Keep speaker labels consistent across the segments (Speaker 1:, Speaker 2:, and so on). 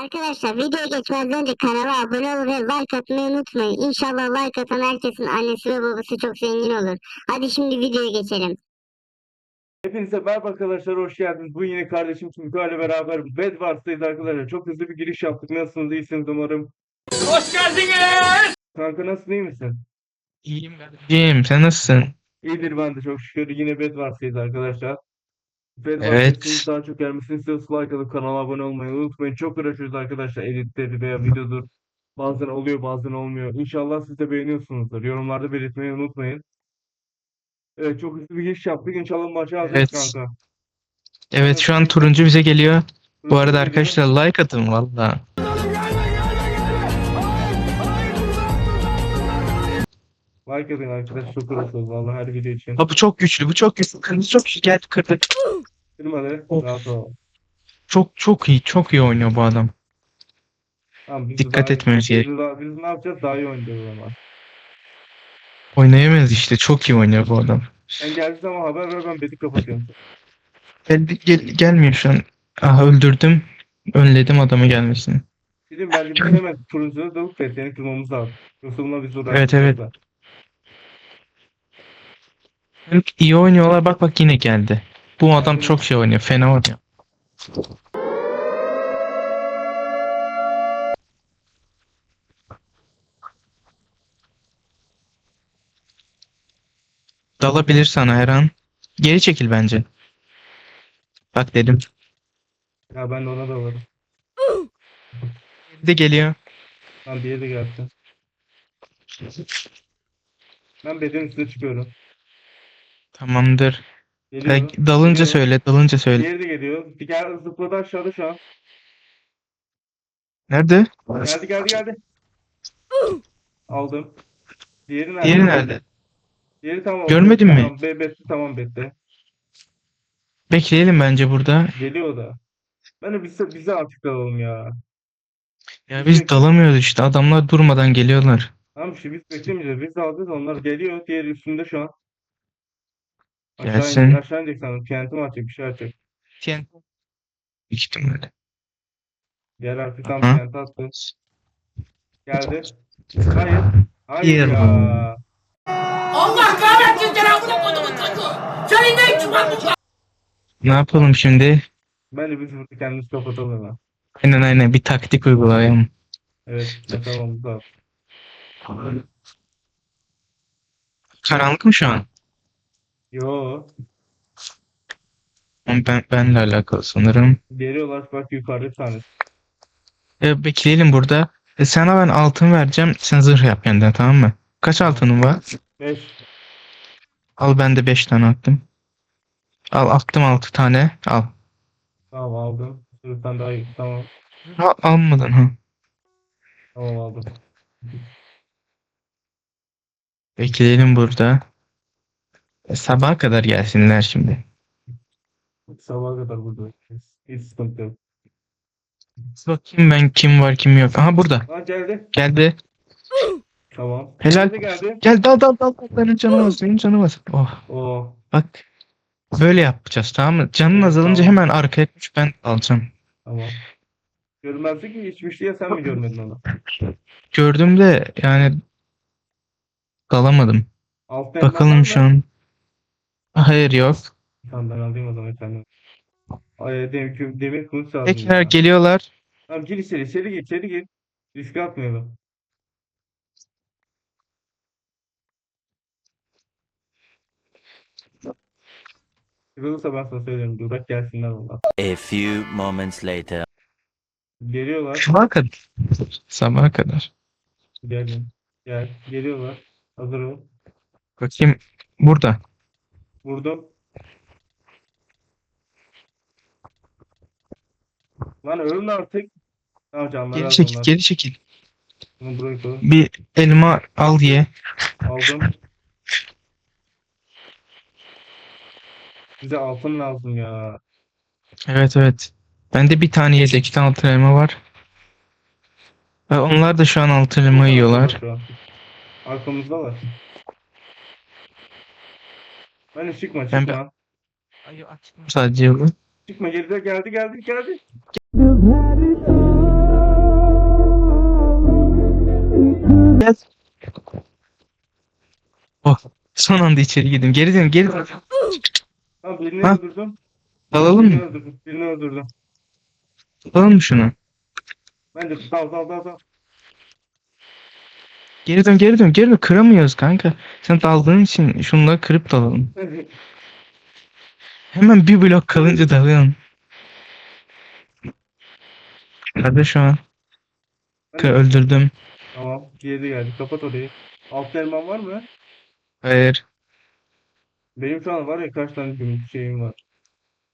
Speaker 1: Arkadaşlar videoya geçmeden önce kanala abone olun ve like atmayı unutmayın. İnşallah like atan herkesin annesi ve babası çok zengin olur. Hadi şimdi videoya geçelim.
Speaker 2: Hepinize merhaba arkadaşlar hoş geldiniz. Bu yine kardeşim ile beraber Bedwars'tayız arkadaşlar. Çok hızlı bir giriş yaptık. Nasılsınız? İyisiniz umarım.
Speaker 3: Hoş geldiniz.
Speaker 2: Kanka nasılsın? iyi misin?
Speaker 4: İyiyim kardeşim. Sen nasılsın?
Speaker 2: İyidir ben de çok şükür. Yine Bedwars'tayız arkadaşlar.
Speaker 4: Evet.
Speaker 2: daha çok gelmesini istiyorsanız like atıp kanala abone olmayı unutmayın. Çok uğraşıyoruz arkadaşlar editleri veya videodur. Bazen oluyor bazen olmuyor. İnşallah siz de beğeniyorsunuzdur. Yorumlarda belirtmeyi unutmayın. Evet çok hızlı bir giriş yaptık. İnşallah maçı alacağız
Speaker 4: Evet.
Speaker 2: kanka.
Speaker 4: Evet şu an turuncu bize geliyor. Bu arada arkadaşlar like atın valla.
Speaker 2: Like atın arkadaşlar. Çok uğraşıyoruz vallahi her video için.
Speaker 4: Ha bu çok güçlü bu çok güçlü. Kırmızı çok güçlü. Gel kırdı.
Speaker 2: Kırmadı.
Speaker 4: Of.
Speaker 2: Rahat ol.
Speaker 4: Çok çok iyi çok iyi oynuyor bu adam.
Speaker 2: Tamam, biz de
Speaker 4: Dikkat
Speaker 2: daha-
Speaker 4: etmemiz gerek.
Speaker 2: Biz, daha- biz ne yapacağız? Daha iyi oynayacağız ama.
Speaker 4: Oynayamaz işte çok iyi oynuyor bu adam.
Speaker 2: Sen geldiği zaman haber ver ben beti kapatıyorum.
Speaker 4: Gel, gel, gelmiyor şu an. Aha öldürdüm. Önledim adamı gelmesini.
Speaker 2: Dedim bence biz hemen turuncuları dalıp betlerini kırmamız lazım. Yoksa bunlar bizi
Speaker 4: Evet, evet. İyi oynuyorlar bak bak yine geldi. Bu adam çok şey oynuyor. Fena oynuyor. Dalabilir sana her an. Geri çekil bence. Bak dedim.
Speaker 2: Ya ben de ona da varım.
Speaker 4: Bir de geliyor.
Speaker 2: Lan diğeri de gelsin. Ben bedenin üstüne çıkıyorum.
Speaker 4: Tamamdır.
Speaker 2: Geliyor.
Speaker 4: Belki dalınca
Speaker 2: Geliyor.
Speaker 4: söyle, dalınca söyle.
Speaker 2: Diğeri de geliyor. Bir gel zıpladı aşağıda şu an.
Speaker 4: Nerede?
Speaker 2: Geldi geldi geldi. Aldım. Diğeri nerede?
Speaker 4: Diğeri nerede?
Speaker 2: Diğeri tamam.
Speaker 4: Görmedin mi?
Speaker 2: Tamam, be, betti tamam betti.
Speaker 4: Bekleyelim bence burada.
Speaker 2: Geliyor da. Ben de bize, bize artık dalalım ya.
Speaker 4: Ya biz dalamıyoruz işte. Adamlar durmadan geliyorlar.
Speaker 2: Tamam işte biz beklemeyeceğiz. Biz alacağız. Onlar geliyor. Diğeri üstünde şu an. Aşağı
Speaker 4: Gelsin.
Speaker 2: inecek, aşağı inecek sanırım. TNT mi atacak? Bir şey atacak.
Speaker 4: TNT. Büyük ihtimalle.
Speaker 2: Diğer artık tam
Speaker 4: Aha.
Speaker 2: TNT attı. Geldi. Hayır. Hayır ya.
Speaker 3: Allah kahretsin seni amına kodumun çocuğu. Senin ne var burada?
Speaker 4: Ne yapalım şimdi?
Speaker 2: Bence biz burada kendimizi kapatalım hemen.
Speaker 4: Aynen aynen bir taktik uygulayalım.
Speaker 2: Evet. Lazım.
Speaker 4: Karanlık mı şu an?
Speaker 2: Yo.
Speaker 4: Ben, benle alakalı sanırım.
Speaker 2: Geliyorlar. Bak yukarıda tanesi.
Speaker 4: E, bekleyelim burada. E, sana ben altın vereceğim. Sen zırh yap kendine tamam mı? Kaç altının var?
Speaker 2: 5.
Speaker 4: Al ben de 5 tane attım. Al attım 6 tane. Al.
Speaker 2: Tamam aldım. Sırıktan daha iyi. Tamam.
Speaker 4: Ha, almadın ha.
Speaker 2: Tamam aldım.
Speaker 4: Bekleyelim burada. E, sabaha kadar gelsinler şimdi.
Speaker 2: Sabaha kadar burada bekleyeceğiz. Hiç sıkıntı yok.
Speaker 4: Bakayım ben kim var kim yok. Aha burada.
Speaker 2: Ha geldi.
Speaker 4: Geldi.
Speaker 2: Tamam.
Speaker 4: Helal.
Speaker 2: Geldi geldi.
Speaker 4: Gel dal dal dal. dal. Benim canım az. Benim canım az. Oh.
Speaker 2: Oo.
Speaker 4: Bak. Böyle yapacağız tamam mı? Canın azalınca
Speaker 2: tamam.
Speaker 4: hemen arkaya koş ben alacağım.
Speaker 2: Tamam. Görmezdi ki içmişti ya sen mi görmedin onu?
Speaker 4: Gördüm de yani dalamadım.
Speaker 2: Var
Speaker 4: Bakalım şu an. Hayır yok.
Speaker 2: Tamam ben alayım o zaman kendim. Ay demir, demir kılıç lazım.
Speaker 4: Tekrar
Speaker 2: ya.
Speaker 4: geliyorlar.
Speaker 2: Tamam gir içeri, içeri gir, içeri gir. Riske atmayalım. Kırılırsa ben sana söylerim. Durak gelsinler valla.
Speaker 5: A few moments later.
Speaker 2: Geliyorlar.
Speaker 4: Sabaha kadar. Sabaha kadar.
Speaker 2: Gelin. Gel. Geliyorlar. Hazır ol.
Speaker 4: Bakayım. Burada.
Speaker 2: Vurdum. Lan ölme artık. Tamam canım.
Speaker 4: Geri çekil, geri çekil.
Speaker 2: Bunu buraya koy.
Speaker 4: Bir elma al ye.
Speaker 2: Aldım. Bize altın lazım ya.
Speaker 4: Evet evet. Bende bir tane yedek tane altın elma var. Ve onlar da şu an altın elma yiyorlar.
Speaker 2: Arkamızda var. Hani çıkma çıkma.
Speaker 4: Ben...
Speaker 2: Ay, açıkma.
Speaker 4: Sadece bu.
Speaker 2: Çıkma geride geldi geldi geldi.
Speaker 4: Gel. Oh, son anda içeri girdim. Geri dön, geri dön.
Speaker 2: Ha, birini
Speaker 4: ha?
Speaker 2: öldürdüm.
Speaker 4: Dalalım
Speaker 2: birini
Speaker 4: mı?
Speaker 2: Öldürdüm, birini öldürdüm.
Speaker 4: Dalalım mı şuna?
Speaker 2: Bence dal dal dal dal.
Speaker 4: Geri dön geri dön geri dön. Kıramıyoruz kanka. Sen daldığın için şunları kırıp dalalım. Hemen bir blok kalınca dalıyorsun. Nerede şu an? K- öldürdüm.
Speaker 2: Tamam. Diğeri geldi. Kapat orayı. Alt elman var mı?
Speaker 4: Hayır.
Speaker 2: Benim şu an var ya kaç tane gümüş şeyim var.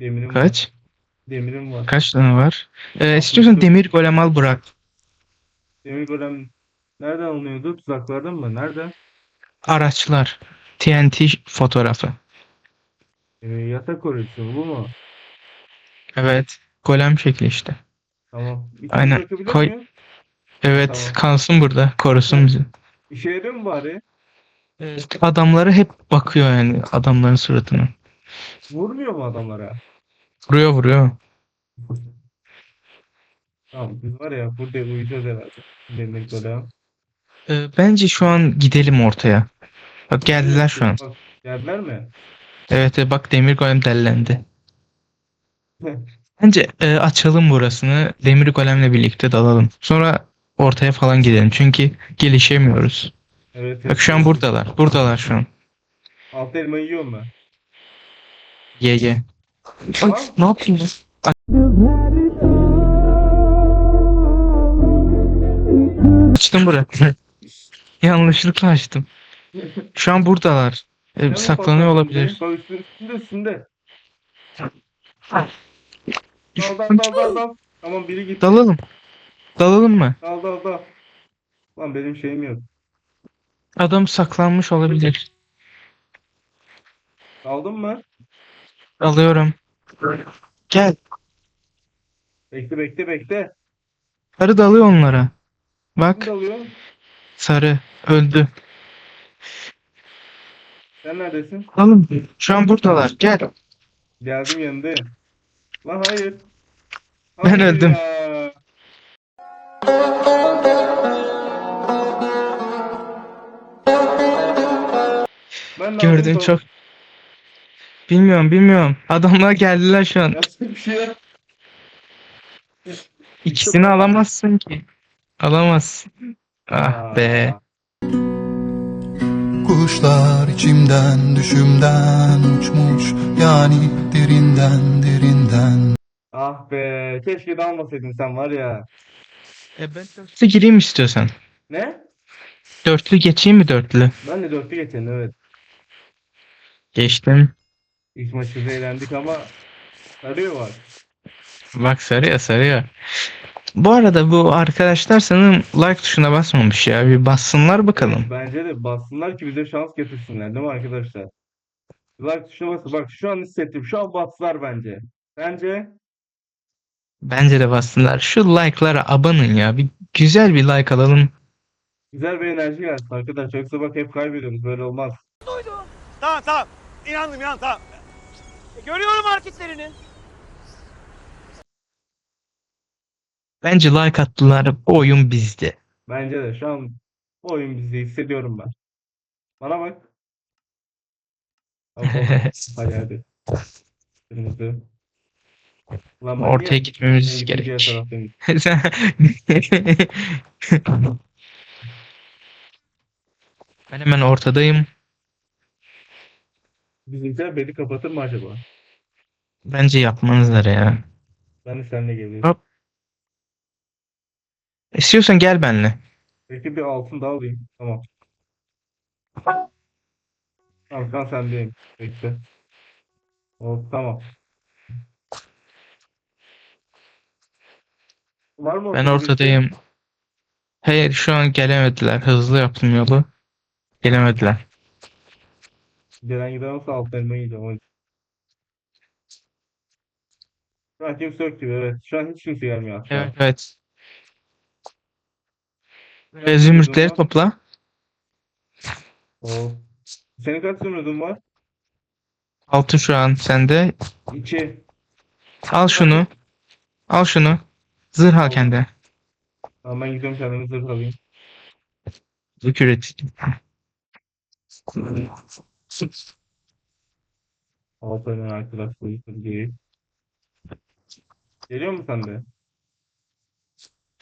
Speaker 2: Demirim var.
Speaker 4: Kaç?
Speaker 2: Demirim var.
Speaker 4: Kaç tane var? Ee, istiyorsan demir golem al bırak.
Speaker 2: Demir golem nereden alınıyordu? Tuzaklardan mı? Nerede?
Speaker 4: Araçlar. TNT fotoğrafı.
Speaker 2: Ee, yatak koruyorsun bu mu?
Speaker 4: Evet. Golem şekli işte.
Speaker 2: Tamam. Bir
Speaker 4: Aynen. Koy.
Speaker 2: muyum?
Speaker 4: Evet
Speaker 2: Tamam.
Speaker 4: kalsın burada. Korusun bizi.
Speaker 2: İşe yarıyor mu bari?
Speaker 4: Adamları hep bakıyor yani adamların suratına.
Speaker 2: Vurmuyor mu adamlara?
Speaker 4: Vuruyor vuruyor.
Speaker 2: Tamam biz var ya burada uyuyacağız herhalde. Demir golem.
Speaker 4: Ee, bence şu an gidelim ortaya. Bak geldiler şu an.
Speaker 2: Bak, geldiler mi?
Speaker 4: Evet e, bak demir golem dellendi. Bence e, açalım burasını. Demir golemle birlikte dalalım. Sonra ortaya falan gidelim. Çünkü gelişemiyoruz.
Speaker 2: Evet.
Speaker 4: Bak şu an buradalar. Buradalar şu an.
Speaker 2: Alt elma yiyor mu?
Speaker 4: Ye ye. Ay, ne yapayım ya? Açtım burayı. Yanlışlıkla açtım. Şu an buradalar. E,
Speaker 2: Hemen
Speaker 4: saklanıyor olabilir.
Speaker 2: Üstünde üstünde üstünde. Dal dal dal dal dal. Tamam biri gitti.
Speaker 4: Dalalım. Dalalım mı?
Speaker 2: Dal dal dal. Lan benim şeyim yok.
Speaker 4: Adam saklanmış olabilir.
Speaker 2: Daldın mı?
Speaker 4: Alıyorum. Gel.
Speaker 2: Bekle bekle bekle.
Speaker 4: Sarı dalıyor onlara.
Speaker 2: Kim
Speaker 4: Bak
Speaker 2: dalıyor?
Speaker 4: Sarı öldü.
Speaker 2: Sen neredesin?
Speaker 4: Alalım. Şu an buradalar. Gel.
Speaker 2: Geldim yanındayım. Lan hayır.
Speaker 4: Ben
Speaker 2: Hayır
Speaker 4: öldüm.
Speaker 2: ya. Ben
Speaker 4: Gördün
Speaker 2: aldım
Speaker 4: çok. Bilmiyorum bilmiyorum. Adamlar geldiler şu an.
Speaker 2: Yapacak bir şey yok.
Speaker 4: İkisini alamazsın ki. Alamazsın. Ah be.
Speaker 6: Kuşlar içimden düşümden uçmuş yani derinden derinden
Speaker 2: Ah be. Keşke de almasaydın sen var ya.
Speaker 4: E ben dörtlü gireyim istiyorsan.
Speaker 2: Ne?
Speaker 4: Dörtlü geçeyim mi dörtlü?
Speaker 2: Ben de dörtlü geçelim evet.
Speaker 4: Geçtim.
Speaker 2: İlk maçta eğlendik ama sarıyor var.
Speaker 4: Bak sarıyor sarıyor. Bu arada bu arkadaşlar sanırım like tuşuna basmamış ya. Bir bassınlar bakalım.
Speaker 2: Bence de bassınlar ki bize şans getirsinler değil mi arkadaşlar? Like tuşuna basın. Bak şu an hissettim. Şu an bastılar bence. Bence
Speaker 4: Bence de bassınlar. Şu like'lara abanın ya. Bir güzel bir like alalım.
Speaker 2: güzel bir enerji gelsin arkadaşlar. Yoksa bak hep kaybediyoruz. Böyle olmaz.
Speaker 3: Tamam tamam. İnandım inan tamam. E, Görüyorum hareketlerini.
Speaker 4: Bence like attılar. Bu oyun bizde.
Speaker 2: Bence de şu an bu oyun bizi hissediyorum ben. Bana bak. Hadi, hadi hadi. Kırmızı. Lan
Speaker 4: Ortaya
Speaker 2: niye-
Speaker 4: gitmemiz gerek.
Speaker 2: diğer taraftayım.
Speaker 4: ben hemen ortadayım.
Speaker 2: Bizimkiler beni kapatır mı acaba?
Speaker 4: Bence yapmanızlar ya.
Speaker 2: Ben de seninle geliyorum.
Speaker 4: Hop. İstiyorsan gel benimle.
Speaker 2: Peki bir altın daha alayım. Tamam. Tamam kan sendeyim. Bekle. Hop tamam. Var mı
Speaker 4: Ben
Speaker 2: ortada bir şey?
Speaker 4: ortadayım. Hayır şu an gelemediler. Hızlı yaptım yolu. Gelemediler.
Speaker 2: Gelen giden olsa alt elma yiyeceğim. yüzden. Şu an kimse yok gibi evet. Şu an hiç kimse gelmiyor.
Speaker 4: Evet evet. Ve zümrütleri topla.
Speaker 2: Oo. Senin kaç zümrüdün var?
Speaker 4: Altı şu an sende.
Speaker 2: İki.
Speaker 4: Al şunu. Al şunu. Zırh al kendine.
Speaker 2: Tamam ben gidiyorum kendime zırh alayım.
Speaker 4: Mutluluk üretici.
Speaker 2: Aferin arkadaşlar. Değil. Geliyor mu sen de?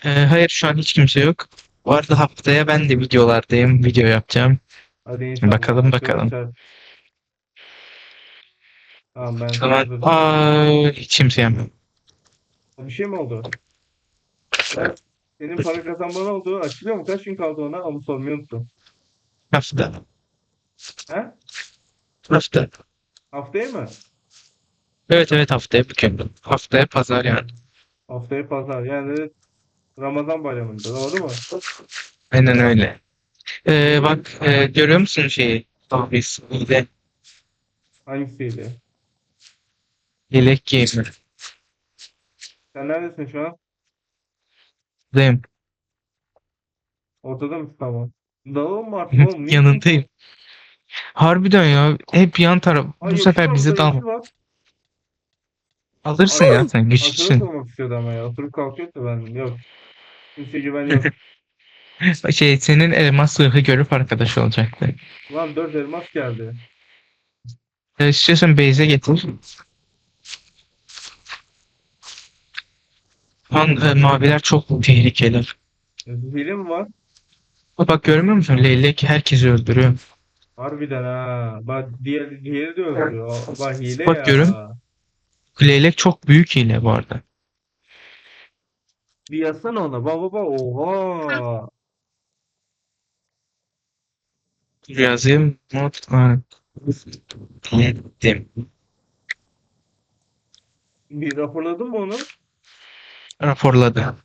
Speaker 4: Ee, hayır şu an hiç kimse yok. Bu arada haftaya ben de videolardayım. Video yapacağım.
Speaker 2: Hadi inşallah.
Speaker 4: Bakalım, bakalım.
Speaker 2: arkadaşlar. Tamam ben
Speaker 4: Tamam. hiç kimse yapmıyor.
Speaker 2: Bir şey mi oldu? Senin para kazanman oldu. Açılıyor mu? Kaç gün kaldı ona? Onu sormayı unuttum.
Speaker 4: Hafta.
Speaker 2: He?
Speaker 4: Hafta.
Speaker 2: Haftaya mı?
Speaker 4: Evet evet haftaya bugün. Haftaya pazar yani.
Speaker 2: Haftaya pazar. Yani Ramazan bayramında. Doğru mu?
Speaker 4: Aynen öyle. Ee, bak e, görüyor musun şeyi? Tahris. Hile.
Speaker 2: Hangisiydi?
Speaker 4: Yelek gamer.
Speaker 2: Sen neredesin şu an?
Speaker 4: Buradayım.
Speaker 2: Ortada mısın? Tamam. Dalalım mı artık oğlum? Niye-
Speaker 4: Yanındayım. Harbiden ya. Hep yan taraf.
Speaker 2: Ay,
Speaker 4: Bu
Speaker 2: yeşil
Speaker 4: sefer
Speaker 2: var, burada
Speaker 4: dal.
Speaker 2: yeşil var.
Speaker 4: Alırsın ya sen güçlüsün.
Speaker 2: olmak istiyordu ama ya. Oturup kalkıyorsa ben. Yok. Kimse güven yok.
Speaker 4: Şey senin elmas zırhı görüp arkadaş olacaktı.
Speaker 2: Lan dört elmas geldi.
Speaker 4: Ee, istiyorsan base'e getir. Lan e, maviler çok tehlikeli.
Speaker 2: Hile mi var?
Speaker 4: Bak görmüyor musun? Leylek herkesi öldürüyor.
Speaker 2: Harbiden ha. Bak diğer diğeri de öldürüyor. Aa, Bak hile
Speaker 4: Bak
Speaker 2: ya.
Speaker 4: görün. Leylek çok büyük hile bu arada.
Speaker 2: Bir yazsana ona. Bak bak bak. Oha.
Speaker 4: Dur yazayım. Not. Ettim.
Speaker 2: Bir raporladın mı onu?
Speaker 4: Raporladı.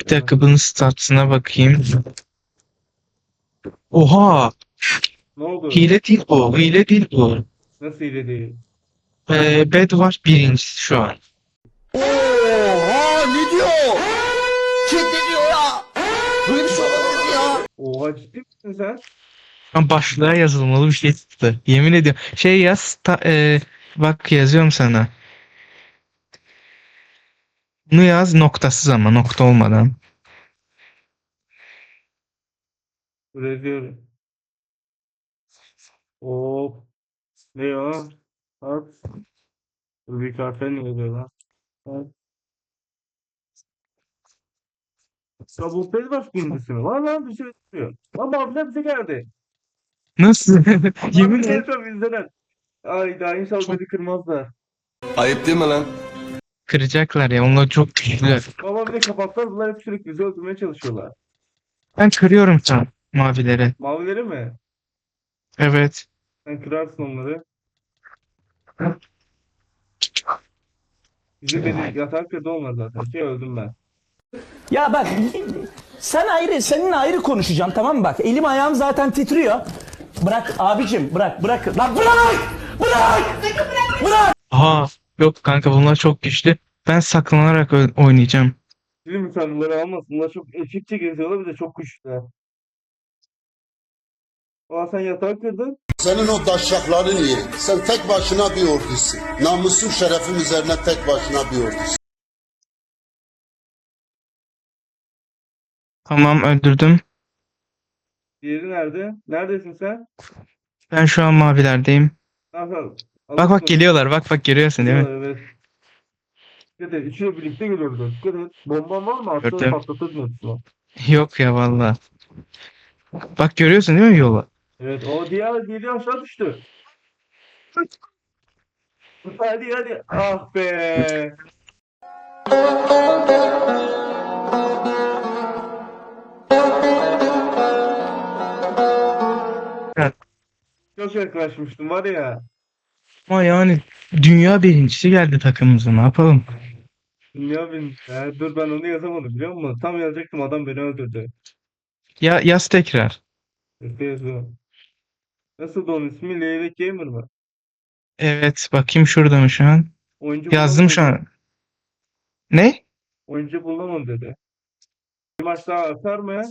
Speaker 4: Bir dakika bunun statsına bakayım. Oha!
Speaker 2: Ne oldu?
Speaker 4: Hile değil bu. Hile değil bu.
Speaker 2: Nasıl hile değil?
Speaker 4: Ee, Bed var birinci şu an.
Speaker 3: Oha ne diyor? Ne diyor ya? Böyle bir şey olabilir mi ya?
Speaker 2: Oha ciddi misin sen?
Speaker 4: Şu an başlığa yazılmalı bir şey çıktı. Yemin ediyorum. Şey yaz. ta- e, bak yazıyorum sana. Bunu yaz noktasız ama nokta olmadan.
Speaker 2: Buraya diyorum. Hop. Ne? Bak. Dur bir kahve ne oluyor lan? Bak. Mi? Lan lan bir şey çıkıyor. Lan maviler bize geldi.
Speaker 4: Nasıl? Yemin
Speaker 2: Maviler
Speaker 4: ederim.
Speaker 2: bizden. Ay daha inşallah beni kırmazlar.
Speaker 7: Ayıp değil mi lan?
Speaker 4: Kıracaklar ya. Onlar çok güçlüler.
Speaker 2: Baba bir de kapattılar. Bunlar hep sürekli bizi öldürmeye çalışıyorlar.
Speaker 4: Ben kırıyorum sen mavileri.
Speaker 2: Mavileri mi?
Speaker 4: Evet.
Speaker 2: Sen kırarsın onları. Bizi beni yatak kırdı onlar zaten. Şey öldüm ben.
Speaker 8: Ya bak sen ayrı seninle ayrı konuşacağım tamam mı bak elim ayağım zaten titriyor. Bırak abicim bırak bırak. Lan bırak! Bırak!
Speaker 4: Aha. Yok kanka bunlar çok güçlü. Ben saklanarak oynayacağım.
Speaker 2: Film insanları almasın. Bunlar çok ekipçe geziyorlar bir de çok güçlüler. Aa sen yatağı kırdın.
Speaker 9: Senin o daşrakların iyi. Sen tek başına bir ordusun. Namusum şerefim üzerine tek başına bir ordusun.
Speaker 4: Tamam öldürdüm.
Speaker 2: Diğeri nerede? Neredesin sen?
Speaker 4: Ben şu an mavilerdeyim.
Speaker 2: Yapalım?
Speaker 4: Bak bak geliyorlar. Bak bak görüyorsun değil mi?
Speaker 2: Evet. Dikkat et. Üçüyle birlikte geliyoruz. Dikkat et. Bomban var mı? Atları
Speaker 4: Gördüm.
Speaker 2: patlatır mısın?
Speaker 4: Yok ya valla. Bak görüyorsun değil mi yolu?
Speaker 2: Evet. O diğer diğeri aşağı düştü. Hadi hadi. Ah be. Çok yaklaşmıştım var ya.
Speaker 4: Ama yani dünya birincisi geldi takımımıza. Ne yapalım?
Speaker 2: Dünya bin. Ya, dur ben onu yazamadım biliyor musun? Tam yazacaktım adam beni öldürdü.
Speaker 4: Ya yaz tekrar.
Speaker 2: Yazıyorum. Nasıl onun ismi? Leylek Gamer mı?
Speaker 4: Evet bakayım şurada mı şu an?
Speaker 2: Oyuncu
Speaker 4: Yazdım şu
Speaker 2: bulamadım.
Speaker 4: an. Ne?
Speaker 2: Oyuncu bulamadım dedi. Bir maç daha atar mı?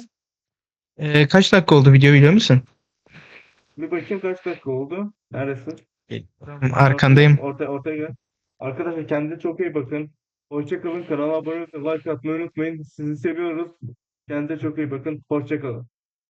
Speaker 4: Ee, kaç dakika oldu video biliyor musun?
Speaker 2: Bir bakayım kaç dakika oldu. Neredesin?
Speaker 4: Arkandayım.
Speaker 2: Ortaya, ortaya gel. Arkadaşlar kendinize çok iyi bakın. Hoşça kalın. Kanala abone olmayı, like atmayı unutmayın. Sizi seviyoruz. Kendinize çok iyi bakın. Hoşça kalın.